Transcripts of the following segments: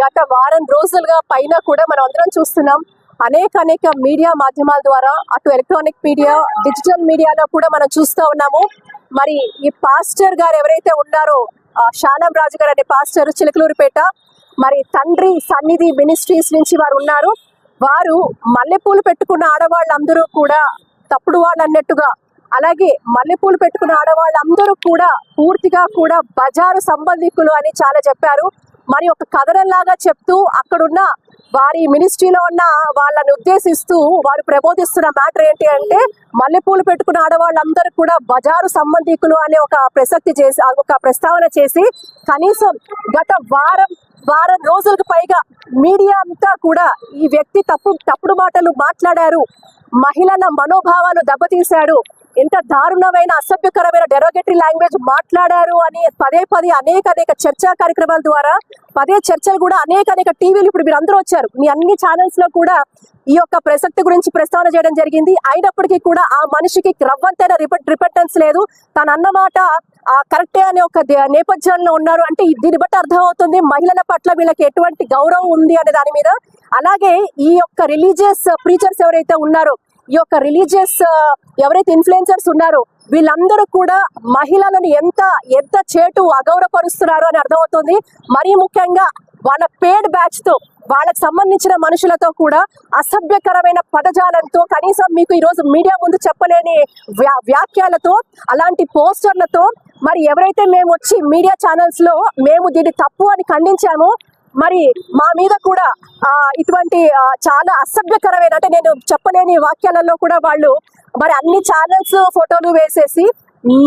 గత వారం రోజులుగా పైన కూడా మనం అందరం చూస్తున్నాం అనేక అనేక మీడియా మాధ్యమాల ద్వారా అటు ఎలక్ట్రానిక్ మీడియా డిజిటల్ మీడియాలో కూడా మనం చూస్తూ ఉన్నాము. మరి ఈ పాస్టర్ గారు ఎవరైతే ఉన్నారో షానం రాజు గారు అనే పాస్టర్ చిలకలూరుపేట మరి తండ్రి సన్నిధి మినిస్ట్రీస్ నుంచి వారు ఉన్నారు. వారు మల్లెపూలు పెట్టుకున్న ఆడవాళ్ళందరూ కూడా తప్పుడు వాళ్ళు అన్నట్టుగా అలాగే మల్లెపూలు పెట్టుకున్న ఆడవాళ్ళందరూ కూడా పూర్తిగా కూడా బజారు సంబంధికులు అని చాలా చెప్పారు. మరి ఒక కథనంలాగా చెప్తూ అక్కడున్న వారి మినిస్ట్రీలో ఉన్న వాళ్ళని ఉద్దేశిస్తూ వారు ప్రబోధిస్తున్న మ్యాటర్ ఏంటి అంటే మల్లెపూలు పెట్టుకున్న ఆడవాళ్ళందరూ కూడా బజారు సంబంధికులు అనే ఒక ప్రసక్తి చేసి ఒక ప్రస్తావన చేసి కనీసం గత వారం వారం రోజులకు పైగా మీడియా అంతా కూడా ఈ వ్యక్తి తప్పు తప్పుడు మాటలు మాట్లాడారు. మహిళల మనోభావాలు దెబ్బతీశాడు ఎంత దారుణమైన అసభ్యకరమైన డెరోగేటరీ లాంగ్వేజ్ మాట్లాడారు అని పదే పదే అనేక అనేక చర్చా కార్యక్రమాల ద్వారా పదే చర్చలు కూడా అనేక అనేక టీవీలు ఇప్పుడు మీరు అందరూ వచ్చారు. మీ అన్ని ఛానల్స్లో కూడా ఈ యొక్క ప్రసక్తి గురించి ప్రస్తావన చేయడం జరిగింది. అయినప్పటికీ కూడా ఆ మనిషికి రవ్వంతైన రిప రిపెంటెన్స్ లేదు. తన అన్నమాట కరెక్టే అనే ఒక దే- నేపథ్యంలో ఉన్నారు. అంటే దీన్ని బట్టి అర్థమవుతుంది మహిళల పట్ల వీళ్ళకి ఎటువంటి గౌరవం ఉంది అనే దాని మీద. అలాగే ఈ యొక్క రిలీజియస్ ప్రీచర్స్ ఎవరైతే ఉన్నారో ఈ యొక్క రిలీజియస్ ఎవరైతే ఇన్ఫ్లుయెన్సర్స్ ఉన్నారో వీళ్ళందరూ కూడా మహిళలను ఎంత ఎంత చేటు అగౌరవపరుస్తున్నారు అని అర్థమవుతుంది. మరీ ముఖ్యంగా వాళ్ళ పేడ్ బ్యాచ్తో వాళ్ళకి సంబంధించిన మనుషులతో కూడా అసభ్యకరమైన పదజాలంతో కనీసం మీకు ఈరోజు మీడియా ముందు చెప్పలేని వ్యా- వ్యాఖ్యలతో అలాంటి పోస్టర్లతో మరి ఎవరైతే మేము వచ్చి మీడియా ఛానల్స్లో మేము దీన్ని తప్పు అని ఖండించామో మరి మా మీద కూడా ఇటువంటి చాలా అసభ్యకరమైన అంటే నేను చెప్పలేని వాక్యాలలో కూడా వాళ్ళు మరి అన్ని ఛానల్స్ ఫోటోలు వేసేసి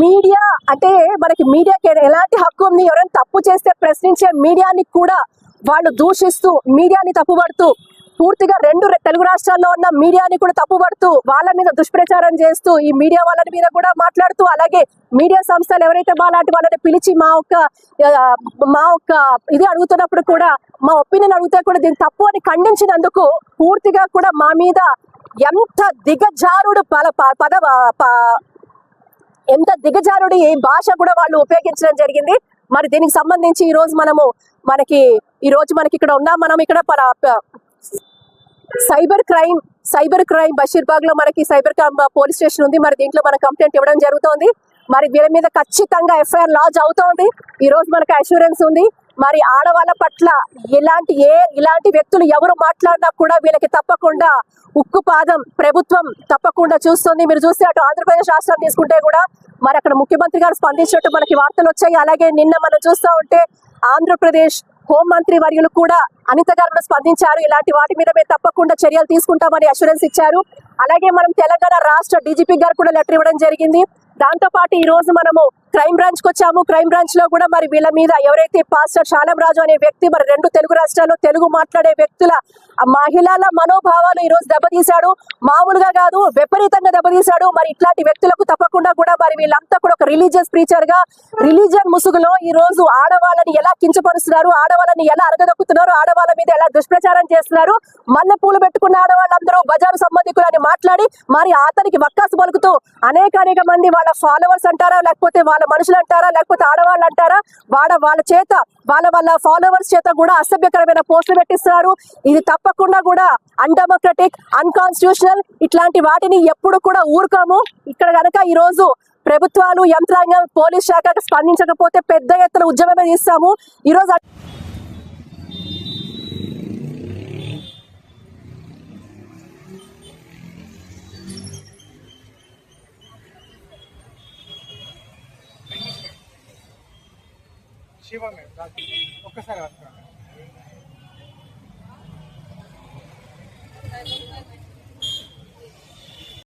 మీడియా అంటే మనకి మీడియాకి ఎలాంటి హక్కు ఉంది? ఎవరైనా తప్పు చేస్తే ప్రశ్నించే మీడియాని కూడా వాళ్ళు దూషిస్తూ మీడియాని తప్పుపడుతూ పూర్తిగా రెండు తెలుగు రాష్ట్రాల్లో ఉన్న మీడియాని కూడా తప్పుపడుతూ వాళ్ళ మీద దుష్ప్రచారం చేస్తూ ఈ మీడియా వాళ్ళ మీద కూడా మాట్లాడుతూ అలాగే మీడియా సంస్థలు ఎవరైతే మాలాంటి వాళ్ళని పిలిచి మా ఒక్క మా ఒక్క ఇది అడుగుతున్నప్పుడు కూడా మా ఒపీనియన్ అడిగితే కూడా దీన్ని తప్పు అని ఖండించినందుకు పూర్తిగా కూడా మా మీద ఎంత దిగజారుడు పల ప- పద ప- ఎంత దిగజారుడి భాష కూడా వాళ్ళు ఉపయోగించడం జరిగింది. మరి దీనికి సంబంధించి ఈ రోజు మనము మనకి ఈ రోజు మనకి ఇక్కడ ఉన్నా. మనం ఇక్కడ ప- సైబర్ క్రైమ్ సైబర్ క్రైమ్ బషీర్బాగ్లో మనకి సైబర్ క్రైమ్ పోలీస్ స్టేషన్ ఉంది. మరి దీంట్లో మన కంప్లైంట్ ఇవ్వడం జరుగుతోంది. మరి వీళ్ళ మీద ఖచ్చితంగా ఎఫ్ఐఆర్ లాజ్ అవుతోంది. ఈ రోజు మనకి అష్యూరెన్స్ ఉంది. మరి ఆడవాళ్ళ పట్ల ఇలాంటి ఏ ఇలాంటి వ్యక్తులు ఎవరు మాట్లాడినా కూడా వీళ్ళకి తప్పకుండా ఉక్కు పాదం ప్రభుత్వం తప్పకుండా చూస్తుంది. మీరు చూస్తే అటు ఆంధ్రప్రదేశ్ రాష్ట్రం తీసుకుంటే కూడా మరి అక్కడ ముఖ్యమంత్రి గారు స్పందించినట్టు మనకి వార్తలు వచ్చాయి. అలాగే నిన్న మనం చూస్తూ ఉంటే ఆంధ్రప్రదేశ్ హోంమంత్రి వర్యులు కూడా అనిత గారు కూడా స్పందించారు. ఇలాంటి వాటి మీద మేము తప్పకుండా చర్యలు తీసుకుంటామని అష్యూరెన్స్ ఇచ్చారు. అలాగే మనం తెలంగాణ రాష్ట్ర డీజీపీ గారు కూడా లెటర్ ఇవ్వడం జరిగింది. దాంతో పాటు ఈ రోజు మనము క్రైమ్ బ్రాంచ్కి వచ్చాము. క్రైమ్ బ్రాంచ్లో కూడా మరి వీళ్ళ మీద ఎవరైతే పాస్టర్ షానం రాజు అనే వ్యక్తి మరి రెండు తెలుగు రాష్ట్రాల్లో తెలుగు మాట్లాడే వ్యక్తుల మహిళల మనోభావాలు ఈ రోజు దెబ్బతీశాడు. మామూలుగా కాదు విపరీతంగా దెబ్బతీశాడు. మరి ఇట్లాంటి వ్యక్తులకు తప్పకుండా కూడా మరి వీళ్ళంతా కూడా ఒక రిలీజియస్ ప్రీచర్గా రిలీజియన్ ముసుగులో ఈ రోజు ఆడవాళ్ళని ఎలా కించపరుస్తున్నారు? ఆడవాళ్ళని ఎలా అరగదొక్కుతున్నారు? ఆడవాళ్ళ మీద ఎలా దుష్ప్రచారం చేస్తున్నారు? మల్లె పూలు పెట్టుకున్న ఆడవాళ్ళందరూ బజారు సంబంధికులు అని మాట్లాడి మరి అతనికి వక్కాసు పలుకుతూ అనేక అనేక మంది వాళ్ళ ఫాలోవర్స్ అంటారా? లేకపోతే వాళ్ళ మనుషులు అంటారా? లేకపోతే ఆడవాళ్ళు అంటారా? వాళ్ళ వాళ్ళ చేత వాళ్ళ వాళ్ళ ఫాలోవర్స్ చేత కూడా అసభ్యకరమైన పోస్టులు పెట్టిస్తున్నారు. ఇది తప్పకుండా కూడా అన్డెమోక్రటిక్ అన్కాన్స్టిట్యూషనల్ ఇట్లాంటి వాటిని ఎప్పుడు కూడా ఊరుకోము. ఇక్కడ గనక ఈ రోజు ప్రభుత్వాలు యంత్రాంగం పోలీస్ శాఖ స్పందించకపోతే పెద్ద ఎత్తున ఉద్యమమే తీస్తాము. ఈ రోజు ఒక్కసారి వస్తాను